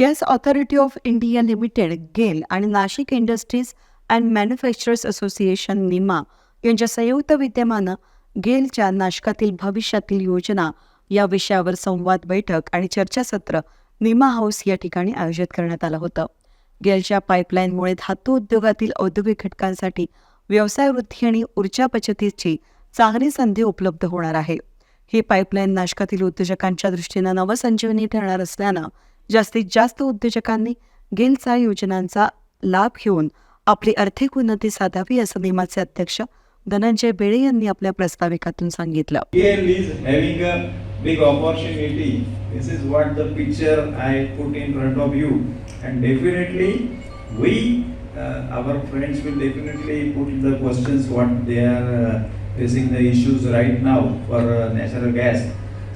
Gas authority of India limited GAIL आणि Nashik industries and manufacturers association NIMA यांच्या संयुक्त विद्यमानं गेलच्या नाशकातील भविष्यातील योजना या विषयावर संवाद बैठक आणि चर्चासत्र निमा हाऊस या ठिकाणी आयोजित करण्यात आलं होतं. गेलच्या पाईपलाईनमुळे धातू उद्योगातील औद्योगिक घटकांसाठी व्यवसाय वृद्धी आणि ऊर्जा बचतीची चांगली संधी उपलब्ध होणार आहे. ही पाईपलाईन नाशकातील उद्योजकांच्या दृष्टीनं नवसंजीवनी ठरणार असल्यानं जास्तीत जास्त उद्योजकांनी गेलचा योजनांचा लाभ घेऊन आपली आर्थिक उन्नती साधावी असं नेमाचे अध्यक्ष धनंजय बेळे यांनी आपल्या प्रस्ताविकातून सांगितलं. Big right now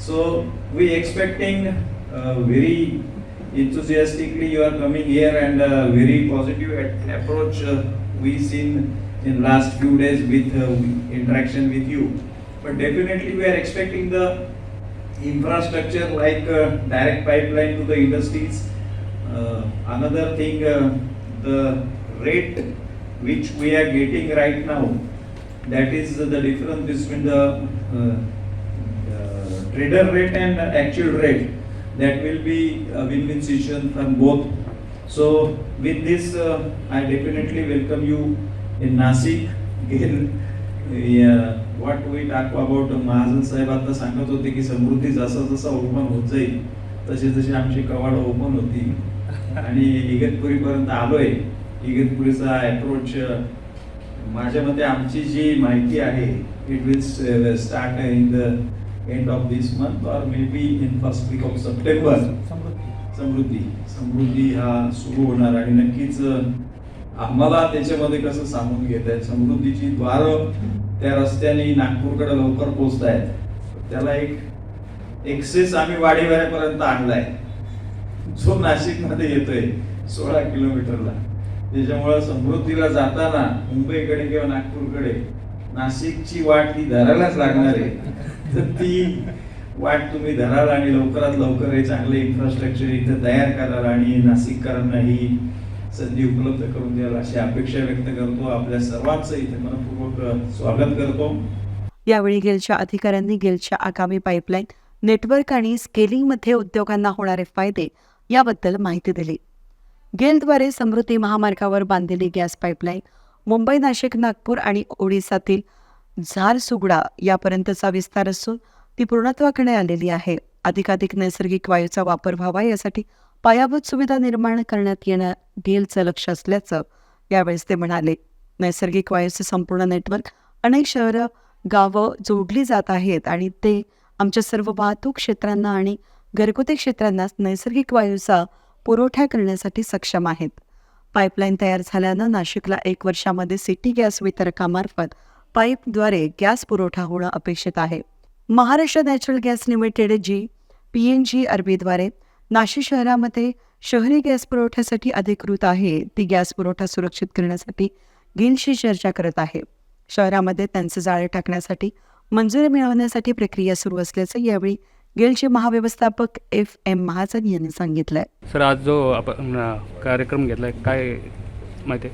so we expecting very enthusiastically you are coming here and uh, very positive approach uh, we seen in last few days with uh, interaction with you. But definitely we are expecting the infrastructure like uh, direct pipeline to the industries. Uh, Another thing, uh, the rate which we are getting right now, that is the difference between the uh, uh, trader rate and actual rate. That will be a win-win situation from both. So with this, uh, I definitely welcome you in Nasik. Again, yeah, what we talk about Mahajan साहेब आता सांगत होते की समृद्धी जसा जसा open होत जाईल तशी तशी आमची कवाड ओपन होती आणि इगतपुरीपर्यंत आलोय इगतपुरीचा अप्रोच माझ्या मते आमची जी माहिती आहे it will start in the end of this month और may be in first week of September Samruddhi. Samruddhi हा सुरू होणार आणि नक्कीच आम्हाला त्याच्यामध्ये कसं सामावून घेत आहे समृद्धीची द्वार त्या रस्त्याने नागपूरकडे लवकर पोहोचत आहेत त्याला एक एक्सेस आम्ही वाडीवाऱ्यापर्यंत आणलाय. जो नाशिकमध्ये येतोय सोळा किलोमीटरला. त्याच्यामुळं समृद्धीला जाताना मुंबईकडे किंवा नागपूरकडे नाशिकची वाट ही धरायलाच लागणार आहे. तर ती वाट तुम्ही धराल आणि लवकरात लवकर हे चांगले इन्फ्रास्ट्रक्चर इथं तयार कराल आणि नाशिककरांना ही संधी उपलब्ध करून द्याल अशी अपेक्षा व्यक्त करतो. आपल्या सर्वांचं इथे मनपूर्वक स्वागत करतो. यावेळी गेलच्या अधिकाऱ्यांनी गेलच्या आगामी पाईपलाईन नेटवर्क आणि स्केलिंगमध्ये उद्योगांना होणारे फायदे याबद्दल माहिती दिली. गेलद्वारे समृद्धी महामार्गावर बांधलेली गॅस पाईपलाईन मुंबई नाशिक नागपूर आणि ओडिसातील झारसुगडा यापर्यंतचा विस्तार असून ती पूर्णत्वाकडे आलेली आहे. अधिकाधिक नैसर्गिक वायूचा वापर व्हावा यासाठी पायाभूत सुविधा निर्माण करण्यात येणं डेलचं लक्ष असल्याचं यावेळेस ते म्हणाले. नैसर्गिक वायूचं संपूर्ण नेटवर्क अनेक शहरं गावं जोडली जात आहेत आणि ते आमच्या सर्व वाहतूक क्षेत्रांना आणि घरगुती क्षेत्रांना नैसर्गिक वायूचा पुरवठा करण्यासाठी सक्षम आहेत. पाईपलाईन तयार झाल्यानं नाशिकला एक वर्षामध्ये सिटी गॅस वितरकामार्फत पाईपद्वारे गॅस पुरवठा होणं अपेक्षित आहे. Maharashtra natural gas limited G P N G अरबीद्वारे Nashik शहरामध्ये शहरी गॅस पुरवठ्यासाठी अधिकृत आहे ती गॅस पुरवठा सुरक्षित करण्यासाठी गिलशी चर्चा करत आहे. शहरामध्ये त्यांचे जाळे टाकण्यासाठी मंजुरी मिळवण्यासाठी प्रक्रिया सुरू असल्याचं यावेळी गेलचे महाव्यवस्थापक एफ एम महाजन यांनी सांगितलंय. सर आज जो आपण कार्यक्रम घेतला काय माहिती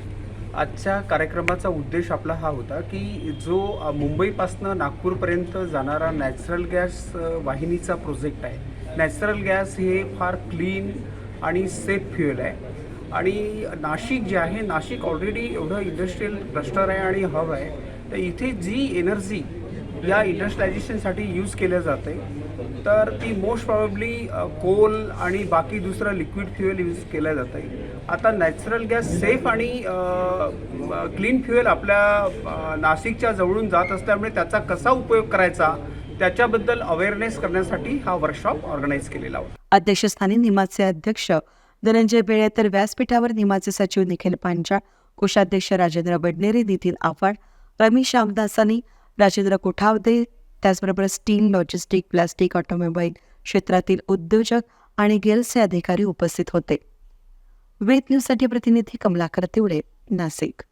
आजच्या कार्यक्रमाचा उद्देश आपला हा होता की जो मुंबईपासनं नागपूरपर्यंत जाणारा नॅचरल गॅस वाहिनीचा प्रोजेक्ट आहे. नॅचरल गॅस हे फार क्लीन आणि सेफ फ्युएल आहे. आणि नाशिक जे आहे नाशिक ऑलरेडी एवढं इंडस्ट्रीयल क्लस्टर आहे आणि हब आहे. तर इथे जी एनर्जी या इंडस्ट्रायझेशनसाठी यूज केलं जाते. तर ती मोस्ट प्रॉबेबली कोल आणि बाकी दुसरं लिक्विड फ्युएल यूज केलं जातं. आहे आता नॅचरल गॅस सेफ आणि क्लीन फ्युएल आपल्या नाशिकच्या जवळून जात असल्यामुळे त्याचा कसा उपयोग करायचा त्याच्याबद्दल अवेअरनेस करण्यासाठी हा वर्कशॉप ऑर्गनाईज केलेला होता. अध्यक्षस्थानी निमाचे अध्यक्ष धनंजय बेळे तर व्यासपीठावर निमाचे सचिव निखिल पांचाळ कोषाध्यक्ष राजेंद्र बडनेरे नितीन आव्हाड रमेश रामदासांनी राजेंद्र कोठावदे त्याचबरोबर स्टील लॉजिस्टिक प्लास्टिक ऑटोमोबाईल क्षेत्रातील उद्योजक आणि गेल्सचे अधिकारी उपस्थित होते. वेद न्यूजसाठी प्रतिनिधी कमलाकर तिवडे नाशिक